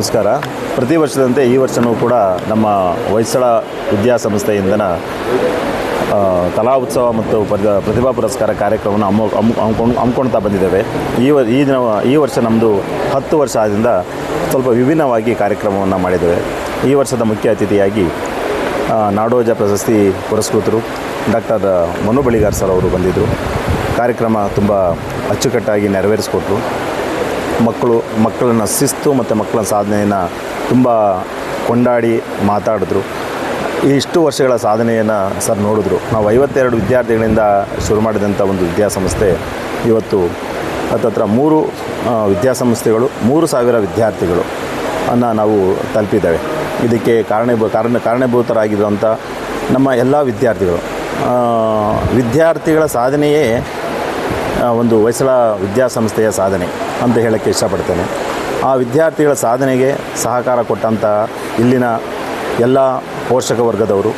ನಮಸ್ಕಾರ. ಪ್ರತಿ ವರ್ಷದಂತೆ ಈ ವರ್ಷವೂ ಕೂಡ ನಮ್ಮ ಹೊಯ್ಸಳ ವಿದ್ಯಾಸಂಸ್ಥೆಯಿಂದನ ಆ, ಕಲಾ ಉತ್ಸವ ಮತ್ತು ಪ್ರತಿಭಾ ಪುರಸ್ಕಾರ ಕಾರ್ಯಕ್ರಮವನ್ನು ಅಮ್ಮ ಹಮ್ಮು ಹಮ್ಕೊಂಡು ಹಮ್ಕೊಳ್ತಾ ಬಂದಿದ್ದೇವೆ. ಈ ಈ ದಿನ ಈ ವರ್ಷ ನಮ್ಮದು ಹತ್ತು ವರ್ಷ ಆದ್ದರಿಂದ ಸ್ವಲ್ಪ ವಿಭಿನ್ನವಾಗಿ ಕಾರ್ಯಕ್ರಮವನ್ನು ಮಾಡಿದ್ದೇವೆ. ಈ ವರ್ಷದ ಮುಖ್ಯ ಅತಿಥಿಯಾಗಿ ನಾಡೋಜ ಪ್ರಶಸ್ತಿ ಪುರಸ್ಕೃತರು ಡಾಕ್ಟರ್ ಮನು ಬಳಿಗಾರ್ ಸರ್ ಅವರು ಬಂದಿದ್ದರು ಕಾರ್ಯಕ್ರಮ ತುಂಬ ಅಚ್ಚುಕಟ್ಟಾಗಿ ನೆರವೇರಿಸಿಕೊಟ್ರು. ಮಕ್ಕಳು, ಮಕ್ಕಳನ್ನ ಶಿಸ್ತು ಮತ್ತು ಮಕ್ಕಳ ಸಾಧನೆಯನ್ನು ತುಂಬ ಕೊಂಡಾಡಿ ಮಾತಾಡಿದ್ರು. ಇಷ್ಟು ವರ್ಷಗಳ ಸಾಧನೆಯನ್ನು ಸರ್ ನೋಡಿದ್ರು. ನಾವು ಐವತ್ತೆರಡು ವಿದ್ಯಾರ್ಥಿಗಳಿಂದ ಶುರು ಮಾಡಿದಂಥ ಒಂದು ವಿದ್ಯಾಸಂಸ್ಥೆ ಇವತ್ತು ಹತ್ತತ್ರ ಮೂರು ವಿದ್ಯಾಸಂಸ್ಥೆಗಳು, ಮೂರು ಸಾವಿರ ವಿದ್ಯಾರ್ಥಿಗಳು ಅನ್ನು ನಾವು ತಲುಪಿದ್ದೇವೆ. ಇದಕ್ಕೆ ಕಾರಣೀಭೂ ಕಾರಣ ಕಾರಣೀಭೂತರಾಗಿರುವಂಥ ನಮ್ಮ ಎಲ್ಲ ವಿದ್ಯಾರ್ಥಿಗಳು. ವಿದ್ಯಾರ್ಥಿಗಳ ಸಾಧನೆಯೇ ಒಂದು ಹೊಯ್ಸಳ ವಿದ್ಯಾಸಂಸ್ಥೆಯ ಸಾಧನೆ ಅಂತ ಹೇಳೋಕ್ಕೆ ಇಷ್ಟಪಡ್ತೇನೆ. ಆ ವಿದ್ಯಾರ್ಥಿಗಳ ಸಾಧನೆಗೆ ಸಹಕಾರ ಕೊಟ್ಟಂಥ ಇಲ್ಲಿನ ಎಲ್ಲ ಪೋಷಕ ವರ್ಗದವರು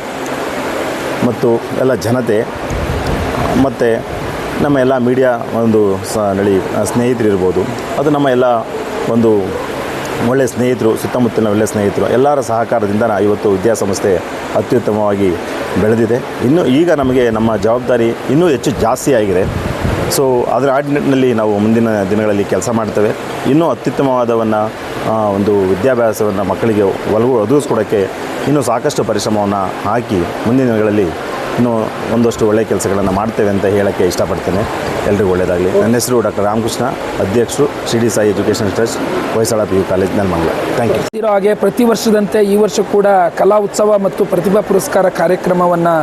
ಮತ್ತು ಎಲ್ಲ ಜನತೆ ಮತ್ತು ನಮ್ಮ ಎಲ್ಲ ಮೀಡಿಯಾ ಒಂದು ಸ ನಳಿ ಸ್ನೇಹಿತರಿರ್ಬೋದು ಅದು ನಮ್ಮ ಎಲ್ಲ ಒಂದು ಒಳ್ಳೆಯ ಸ್ನೇಹಿತರು, ಸುತ್ತಮುತ್ತಲಿನ ಒಳ್ಳೆಯ ಸ್ನೇಹಿತರು, ಎಲ್ಲರ ಸಹಕಾರದಿಂದ ಇವತ್ತು ವಿದ್ಯಾಸಂಸ್ಥೆ ಅತ್ಯುತ್ತಮವಾಗಿ ಬೆಳೆದಿದೆ. ಇನ್ನು ಈಗ ನಮಗೆ ನಮ್ಮ ಜವಾಬ್ದಾರಿ ಇನ್ನೂ ಹೆಚ್ಚು ಜಾಸ್ತಿ ಆಗಿದೆ. ಸೊ ಅದರ ಆಡಿನಲ್ಲಿ ನಾವು ಮುಂದಿನ ದಿನಗಳಲ್ಲಿ ಕೆಲಸ ಮಾಡ್ತೇವೆ. ಇನ್ನೂ ಅತ್ಯುತ್ತಮವಾದವನ್ನು ಒಂದು ವಿದ್ಯಾಭ್ಯಾಸವನ್ನು ಮಕ್ಕಳಿಗೆ ಒಲವು ಒದಗಿಸ್ಕೊಡೋಕ್ಕೆ ಇನ್ನೂ ಸಾಕಷ್ಟು ಪರಿಶ್ರಮವನ್ನು ಹಾಕಿ ಮುಂದಿನ ದಿನಗಳಲ್ಲಿ ಇನ್ನೂ ಒಂದಷ್ಟು ಒಳ್ಳೆಯ ಕೆಲಸಗಳನ್ನು ಮಾಡ್ತೇವೆ ಅಂತ ಹೇಳೋಕ್ಕೆ ಇಷ್ಟಪಡ್ತೇನೆ. ಎಲ್ರಿಗೂ ಒಳ್ಳೆಯದಾಗಲಿ ನನ್ನ ಹೆಸರು ಡಾಕ್ಟರ್ ರಾಮಕೃಷ್ಣ, ಅಧ್ಯಕ್ಷರು the Sai education trust Hoysala P U college Nelamangala thank you ಇರೋ ಹಾಗೆ ಪ್ರತಿ ವರ್ಷದಂತೆ ಈ ವರ್ಷ ಕೂಡ ಕಲಾ ಉತ್ಸವ ಮತ್ತು ಪ್ರತಿಭಾ ಪುರಸ್ಕಾರ ಕಾರ್ಯಕ್ರಮವನ್ನು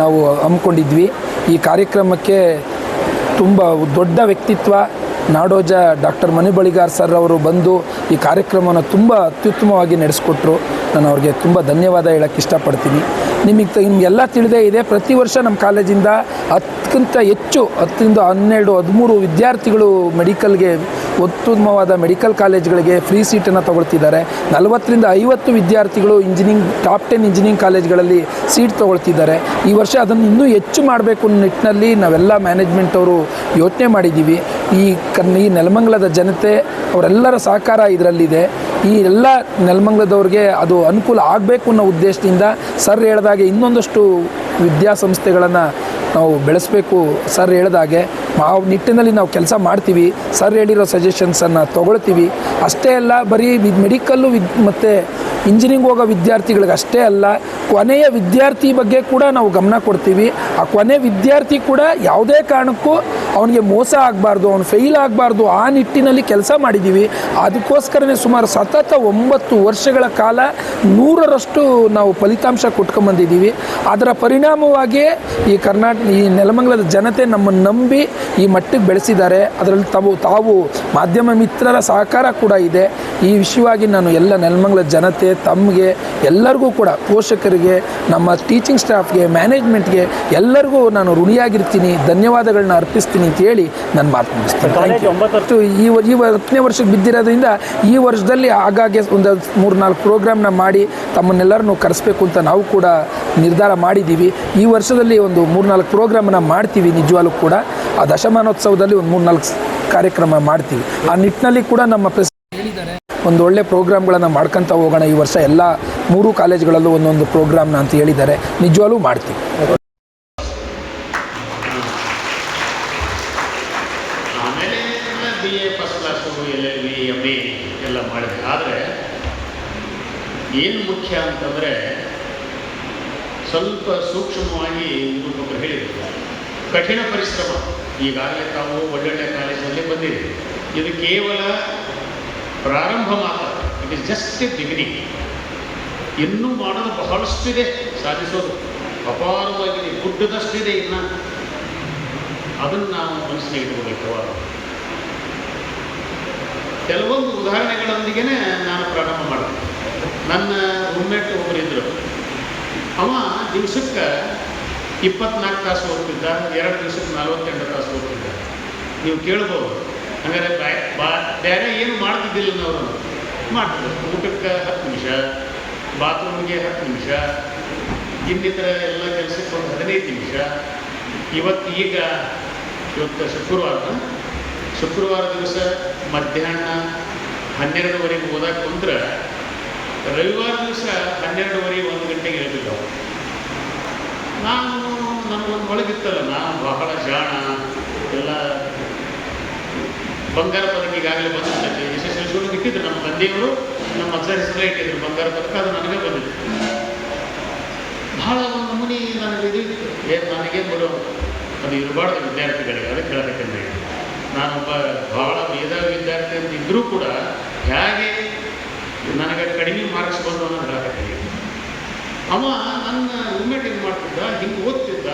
ನಾವು ಹಮ್ಮಿಕೊಂಡಿದ್ವಿ. ಈ ಕಾರ್ಯಕ್ರಮಕ್ಕೆ ತುಂಬ ದೊಡ್ಡ ವ್ಯಕ್ತಿತ್ವ. ನಾಡೋಜ ಡಾಕ್ಟರ್ ಮನು ಬಳಿಗಾರ್ ಸರ್ ಅವರು ಬಂದು ಈ ಕಾರ್ಯಕ್ರಮವನ್ನು ತುಂಬ ಅತ್ಯುತ್ತಮವಾಗಿ ನಡೆಸ್ಕೊಟ್ರು. ನಾನು ಅವ್ರಿಗೆ ತುಂಬ ಧನ್ಯವಾದ ಹೇಳೋಕ್ಕೆ ಇಷ್ಟಪಡ್ತೀನಿ. ನಿಮಗೆ ನಿಮಗೆಲ್ಲ ತಿಳಿದೇ ಇದೆ. ಪ್ರತಿ ವರ್ಷ ನಮ್ಮ ಕಾಲೇಜಿಂದ ಹತ್ತಕ್ಕಿಂತ ಹೆಚ್ಚು, ಹತ್ತರಿಂದ ಹನ್ನೆರಡು, ಹದಿಮೂರು ವಿದ್ಯಾರ್ಥಿಗಳು ಮೆಡಿಕಲ್ಗೆ ಉತ್ತಮವಾದ ಮೆಡಿಕಲ್ ಕಾಲೇಜ್ಗಳಿಗೆ ಫ್ರೀ ಸೀಟನ್ನು ತಗೊಳ್ತಿದ್ದಾರೆ. ನಲವತ್ತರಿಂದ ಐವತ್ತು ವಿದ್ಯಾರ್ಥಿಗಳು ಇಂಜಿನಿಯರಿಂಗ್, ಟಾಪ್ ಟೆನ್ ಇಂಜಿನಿಯರಿಂಗ್ ಕಾಲೇಜ್ಗಳಲ್ಲಿ ಸೀಟ್ ತಗೊಳ್ತಿದ್ದಾರೆ. ಈ ವರ್ಷ ಅದನ್ನು ಇನ್ನೂ ಹೆಚ್ಚು ಮಾಡಬೇಕು ಅನ್ನೋ ನಿಟ್ಟಿನಲ್ಲಿ ನಾವೆಲ್ಲ ಮ್ಯಾನೇಜ್ಮೆಂಟ್ ಅವರು ಯೋಚನೆ ಮಾಡಿದ್ದೀವಿ. ಈ ಕನ್ ಈ ನೆಲಮಂಗಲದ ಜನತೆ ಅವರೆಲ್ಲರ ಸಹಕಾರ ಇದರಲ್ಲಿದೆ. ಈ ಎಲ್ಲ ನೆಲಮಂಗಲದವ್ರಿಗೆ ಅದು ಅನುಕೂಲ ಆಗಬೇಕು ಅನ್ನೋ ಉದ್ದೇಶದಿಂದ ಸರ್ ಹೇಳಿದಾಗೆ ಇನ್ನೊಂದಷ್ಟು ವಿದ್ಯಾಸಂಸ್ಥೆಗಳನ್ನು ನಾವು ಬೆಳೆಸಬೇಕು ಸರ್ ಹೇಳಿದಾಗೆ ಆ ನಿಟ್ಟಿನಲ್ಲಿ ನಾವು ಕೆಲಸ ಮಾಡ್ತೀವಿ. ಸರ್ ಹೇಳಿರೋ ಸಜೆಷನ್ಸನ್ನು ತೊಗೊಳ್ತೀವಿ. ಅಷ್ಟೇ ಅಲ್ಲ, ಬರೀ ಮೆಡಿಕಲ್ಲು ವಿದ್ ಮತ್ತು ಇಂಜಿನಿಯರಿಂಗ್ ಹೋಗೋ ವಿದ್ಯಾರ್ಥಿಗಳಿಗೆ ಅಷ್ಟೇ ಅಲ್ಲ, ಕೊನೆಯ ವಿದ್ಯಾರ್ಥಿ ಬಗ್ಗೆ ಕೂಡ ನಾವು ಗಮನ ಕೊಡ್ತೀವಿ. ಆ ಕೊನೆ ವಿದ್ಯಾರ್ಥಿ ಕೂಡ ಯಾವುದೇ ಕಾರಣಕ್ಕೂ ಅವನಿಗೆ ಮೋಸ ಆಗಬಾರ್ದು, ಅವನು ಫೇಲ್ ಆಗಬಾರ್ದು, ಆ ನಿಟ್ಟಿನಲ್ಲಿ ಕೆಲಸ ಮಾಡಿದ್ದೀವಿ ಅದಕ್ಕೋಸ್ಕರನೇ ಸುಮಾರು ಸತತ ಒಂಬತ್ತು ವರ್ಷಗಳ ಕಾಲ ನೂರರಷ್ಟು ನಾವು ಫಲಿತಾಂಶ ಕೊಟ್ಕೊಂಬಂದಿದ್ದೀವಿ ಅದರ ಪರಿಣಾಮವಾಗಿಯೇ ಈ ಕರ್ನಾಟಕ ಈ ನೆಲಮಂಗಲದ ಜನತೆ ನಮ್ಮನ್ನು ನಂಬಿ ಈ ಮಟ್ಟಿಗೆ ಬೆಳೆಸಿದ್ದಾರೆ. ಅದರಲ್ಲಿ ತಾವು ತಾವು ಮಾಧ್ಯಮ ಮಿತ್ರರ ಸಹಕಾರ ಕೂಡ ಇದೆ. ಈ ವಿಷಯವಾಗಿ ನಾನು ಎಲ್ಲ ನೆಲಮಂಗಲ ಜನತೆ, ತಮಗೆ, ಎಲ್ಲರಿಗೂ ಕೂಡ, ಪೋಷಕರಿಗೆ, ನಮ್ಮ ಟೀಚಿಂಗ್ ಸ್ಟಾಫ್ಗೆ ಮ್ಯಾನೇಜ್ಮೆಂಟ್ಗೆ ಎಲ್ಲರಿಗೂ ನಾನು ಋಣಿಯಾಗಿರ್ತೀನಿ. ಧನ್ಯವಾದಗಳನ್ನ ಅರ್ಪಿಸ್ತೀನಿ. ಅಂತ ಹೇಳಿ ನನ್ನ ಮಾತು ಮುಗಿಸ್ತೀನಿ. ಈ ಹತ್ತನೇ ವರ್ಷಕ್ಕೆ ಬಿದ್ದಿರೋದ್ರಿಂದ ಈ ವರ್ಷದಲ್ಲಿ ಆಗಾಗ್ಗೆ ಒಂದು ಮೂರು ನಾಲ್ಕು ಪ್ರೋಗ್ರಾಮ್ನ ಮಾಡಿ ತಮ್ಮನ್ನೆಲ್ಲರನ್ನು ಕರೆಸಬೇಕು ಅಂತ ನಾವು ಕೂಡ ನಿರ್ಧಾರ ಮಾಡಿದ್ದೀವಿ. ಈ ವರ್ಷದಲ್ಲಿ ಒಂದು ಮೂರು ನಾಲ್ಕು ಪ್ರೋಗ್ರಾಮನ್ನು ಮಾಡ್ತೀವಿ ನಿಜವಾಗ್ಲೂ ಕೂಡ. ಆ ದಶಮಾನೋತ್ಸವದಲ್ಲಿ ಒಂದು ಮೂರು ನಾಲ್ಕು ಕಾರ್ಯಕ್ರಮ ಮಾಡ್ತೀವಿ. ಆ ನಿಟ್ಟಿನಲ್ಲಿ ಕೂಡ ನಮ್ಮ ಪ್ರೆಸ್ ಹೇಳಿದ್ದಾರೆ ಒಂದು ಒಳ್ಳೆ ಪ್ರೋಗ್ರಾಮ್ಗಳನ್ನು ಮಾಡ್ಕೊತ ಹೋಗೋಣ ಈ ವರ್ಷ. ಎಲ್ಲ ಮೂರು ಕಾಲೇಜ್ಗಳಲ್ಲೂ ಒಂದೊಂದು ಪ್ರೋಗ್ರಾಮ್ನ ಅಂತ ಹೇಳಿದ್ದಾರೆ. ನಿಜವಾಗ್ಲೂ ಮಾಡ್ತೀವಿ. B A first class L L B M A ಎಲ್ಲ ಮಾಡಿದೆ. ಆದರೆ ಏನು ಮುಖ್ಯ ಅಂತಂದರೆ ಸ್ವಲ್ಪ ಸೂಕ್ಷ್ಮವಾಗಿ ನಿರೂಪಕರು ಹೇಳಿದರು. ಕಠಿಣ ಪರಿಶ್ರಮ. ಈಗಾಗಲೇ ತಾವು ಒಳ್ಳೊಳ್ಳೆ ಕಾಲೇಜಲ್ಲಿ ಬಂದಿದೆ ಇದು ಕೇವಲ ಪ್ರಾರಂಭ ಮಾತ್ರ. It is just a beginning ಇನ್ನೂ ಮಾಡೋದು ಬಹಳಷ್ಟಿದೆ ಸಾಧಿಸೋದು. ಅಪಾರವಾಗಿದೆ ಗುಡ್ಡದಷ್ಟಿದೆ ಇನ್ನು. ಅದನ್ನು ನಾವು ಮನಸ್ಸಿಗೆ ಇಟ್ಕೋಬೇಕು. ಕೆಲವೊಂದು ಉದಾಹರಣೆಗಳೊಂದಿಗೆ ನಾನು ಪ್ರಾರಂಭ ಮಾಡಿದೆ. ನನ್ನ ರೂಮ್ಮೇಟ್ ಒಬ್ಬರಿದ್ದರು ಅವ ದಿವ್ಸಕ್ಕೆ ಇಪ್ಪತ್ನಾಲ್ಕು ತಾಸು ಓದ್ತಿದ್ದ, ಎರಡು ದಿವ್ಸಕ್ಕೆ ನಲವತ್ತೆಂಟು ತಾಸು ಓದ್ತಿದ್ದ. ನೀವು ಕೇಳ್ಬೋದು. ಹಂಗಾರೆ ಬಾ ಬೇರೆ ಏನು ಮಾಡ್ತಿದ್ದಿಲ್ಲ ನಾವು ಮಾಡ್ತಿದ್ದೆ ಊಟಕ್ಕೆ ಹತ್ತು ನಿಮಿಷ, ಬಾತ್ರೂಮ್ಗೆ ಹತ್ತು ನಿಮಿಷ, ಇನ್ನಿತರ ಎಲ್ಲ ಕೆಲಸಕ್ಕೆ ಒಂದು ಹದಿನೈದು ನಿಮಿಷ. ಇವತ್ತು ಈಗ, ಇವತ್ತು ಶುಕ್ರವಾರ ಶುಕ್ರವಾರ ದಿವಸ ಮಧ್ಯಾಹ್ನ ಹನ್ನೆರಡುವರೆಗೆ ಓದಕ್ಕೆ ಕುಂತ್ರೆ ರವಿವಾರ ದಿವಸ ಹನ್ನೆರಡುವರೆ ಒಂದು ಗಂಟೆಗೆ ಹೇಳ್ತಿದ್ದವು ನಾನು ನನಗೊಂದು ಒಳಗಿತ್ತಲ್ಲ ನಾನು ಬಹಳ ಜಾಣ, ಎಲ್ಲ ಬಂಗಾರ ಪದಕ ಈಗಾಗಲೇ ಬಂದಿರ್ತೈತೆ ಯಶಸ್ವಿ ಇಟ್ಟಿದ್ರು ನಮ್ಮ ತಂದೆಯವರು ನಮ್ಮ ಅಜ್ಜರ ಹೆಸರೇ ಇಟ್ಟಿದ್ರು ಬಂಗಾರ ಪದಕ ಅದು ನನಗೆ ಬಂದಿತ್ತು. ಬಹಳ ಒಂದು ನಮೂನಿ ನನಗೆ ಇದು ಏನು ನನಗೇನು ಬರೋ ಅದು ಇರಬಾರ್ದು ವಿದ್ಯಾರ್ಥಿಗಳಿಗೆ. ಅದಕ್ಕೆ ಹೇಳಬೇಕಂದ್ರೆ ನಾನೊಬ್ಬ ಭಾಳ ಭೇದ ವಿದ್ಯಾರ್ಥಿ ಅಂತ ಇದ್ದರೂ ಕೂಡ ಹೇಗೆ ನನಗೆ ಕಡಿಮೆ ಮಾರ್ಕ್ಸ್ ಅನ್ನೋ ಹೇಳಕತ್ತೀನಿ ಅವ ನನ್ನ ರೂಮ್ಮೇಟ್ ಹಿಂಗೆ ಮಾಡ್ತಿದ್ದ? ಹಿಂಗೆ ಓದ್ತಿದ್ದ.